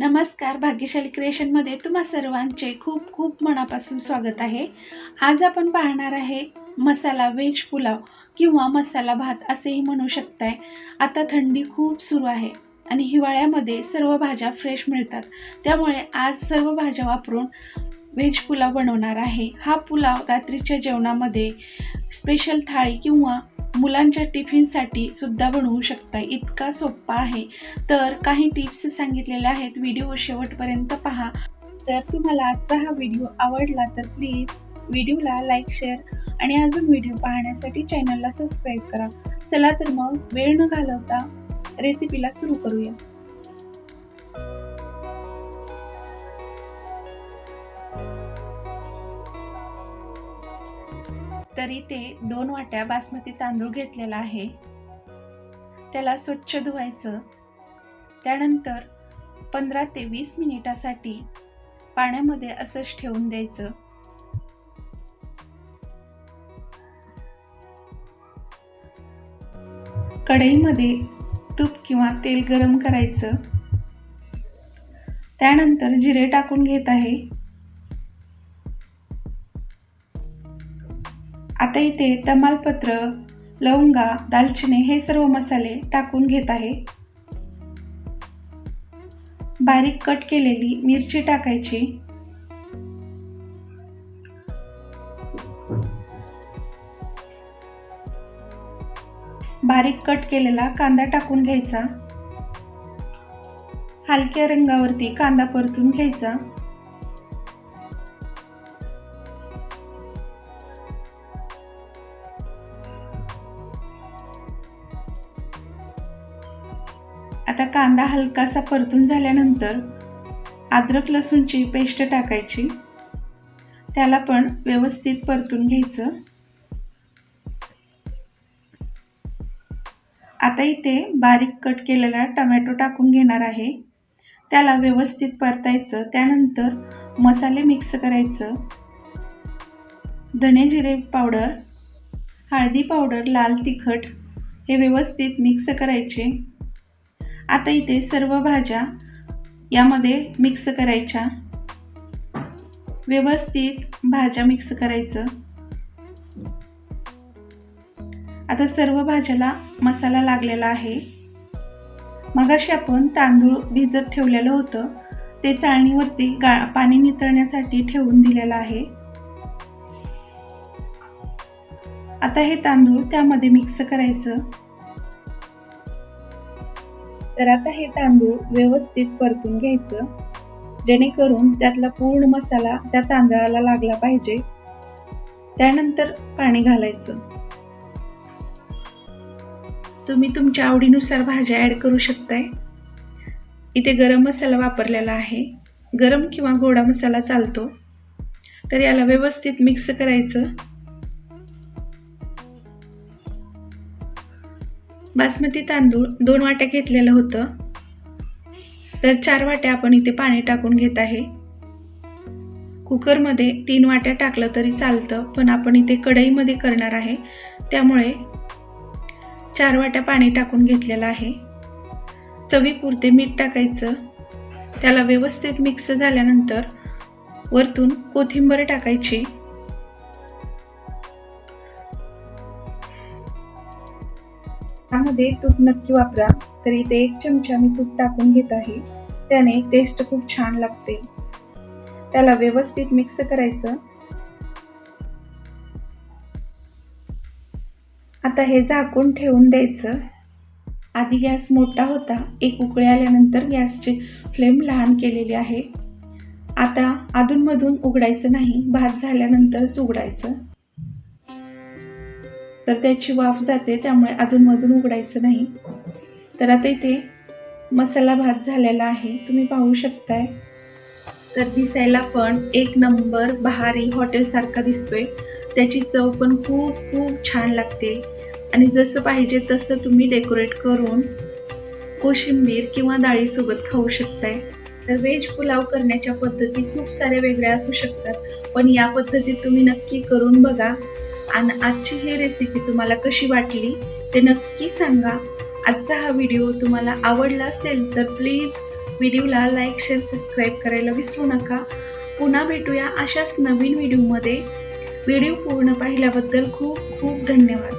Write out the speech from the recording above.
नमस्कार भाग्यशाली क्रिएशनमध्ये तुम्हा सर्वांचे खूप खूप मनापासून स्वागत आहे. आज आपण पाहणार आहे मसाला व्हेज पुलाव किंवा मसाला भात असेही म्हणू शकताय. आता थंडी खूप सुरू आहे आणि हिवाळ्यामध्ये सर्व भाज्या फ्रेश मिळतात. त्यामुळे आज सर्व भाज्या वापरून व्हेज पुलाव बनवणार आहे. हा पुलाव रात्रीच्या जेवणामध्ये स्पेशल थाळी किंवा मुलांच्या टिफिनसाठी सुद्धा बनवू शकता. इतका सोपा आहे. तर काही टिप्स सांगितलेल्या आहेत. व्हिडिओ शेवटपर्यंत पहा. जर तुम्हाला आजचा हा व्हिडिओ आवडला तर प्लीज व्हिडिओला लाईक शेअर आणि अजून व्हिडिओ पाहण्यासाठी चॅनलला सबस्क्राईब करा. चला तर मग वेळ न घालवता रेसिपीला सुरू करूया. तर इथे दोन वाट्या बासमती तांदूळ घेतलेला आहे. त्याला स्वच्छ धुवायचं. त्यानंतर पंधरा ते वीस मिनिटासाठी पाण्यामध्ये असंच ठेवून द्यायचं. कढईमध्ये तूप किंवा तेल गरम करायचं. त्यानंतर जिरे टाकून घेत आहे. आता इथे तमालपत्र लवंगा दालचिनी हे सर्व मसाले टाकून घेत आहे. बारीक कट केलेली मिरची टाकायची. बारीक कट केलेला कांदा टाकून घ्यायचा. हलक्या रंगावरती कांदा परतून घ्यायचा. आता कांदा हलकासा परतून झाल्यानंतर अद्रक लसूणची पेस्ट टाकायची. त्याला पण व्यवस्थित परतून घ्यायचं. आता इथे बारीक कट केलेला टमॅटो टाकून घेणार आहे. त्याला व्यवस्थित परतायचं. त्यानंतर मसाले मिक्स करायचं. धने जिरे पावडर हळदी पावडर लाल तिखट हे व्यवस्थित मिक्स करायचे. आता इथे सर्व भाज्या यामध्ये मिक्स करायच्या. व्यवस्थित भाज्या मिक्स करायचं. आता सर्व भाज्याला मसाला लागलेला आहे. मगाशी आपण तांदूळ भिजत ठेवलेलं होतं. ते चाळणीवरती गा पाणी नितळण्यासाठी ठेवून दिलेलं आहे. आता हे तांदूळ त्यामध्ये मिक्स करायचं. तर आता हे तांदूळ व्यवस्थित परतून घ्यायचं. जेणेकरून त्यातला पूर्ण मसाला त्या तांदळाला लागला पाहिजे. त्यानंतर पाणी घालायचं. तुम्ही तुमच्या आवडीनुसार भाज्या ॲड करू शकताय. इथे गरम मसाला वापरलेला आहे. गरम किंवा गोडा मसाला चालतो. तर याला व्यवस्थित मिक्स करायचं. बासमती तांदूळ दोन वाट्या घेतलेलं होतं. तर चार वाट्या आपण इथे पाणी टाकून घेत आहे. कुकरमध्ये तीन वाट्या टाकलं तरी चालतं पण आपण इथे कढईमध्ये करणार आहे. त्यामुळे चार वाट्या पाणी टाकून घेतलेलं आहे. चवीपुरते मीठ टाकायचं. त्याला व्यवस्थित मिक्स झाल्यानंतर वरतून कोथिंबीर टाकायची. त्यामध्ये तूप नक्की वापरा. तर इथे एक चमचा मी तूप टाकून घेत आहे. त्याने टेस्ट खूप छान लागते. त्याला व्यवस्थित मिक्स करायचं. आता हे झाकून ठेवून द्यायचं. आधी गॅस मोठा होता. एक उकळी आल्यानंतर गॅसची फ्लेम लहान केलेली आहे. आता अधूनमधून उघडायचं नाही. भात झाल्यानंतरच उघडायचं तर त्याची वाफ जाते त्यामुळे अधूनमधून उघडायचं नाही. तर आता इथे मसाला भात झालेला आहे. तुम्ही पाहू शकताय. तर दिसायला पण एक नंबर बहारी हॉटेलसारखा दिसतोय. त्याची चव पण खूप खूप छान लागते. आणि जसं पाहिजे तसं तुम्ही डेकोरेट करून कोशिंबीर किंवा डाळीसोबत खाऊ शकताय. तर व्हेज पुलाव करण्याच्या पद्धती खूप साऱ्या वेगळ्या असू शकतात. पण या पद्धतीत तुम्ही नक्की करून बघा. आणि आजची ही रेसिपी तुम्हाला कशी वाटली ते नक्की सांगा. आजचा हा व्हिडिओ तुम्हाला आवडला असेल तर प्लीज व्हिडिओला लाईक शेअर सबस्क्राईब करायला विसरू नका. पुन्हा भेटूया अशाच नवीन व्हिडिओमध्ये व्हिडिओ पूर्ण पाहिल्याबद्दल खूप खूप धन्यवाद.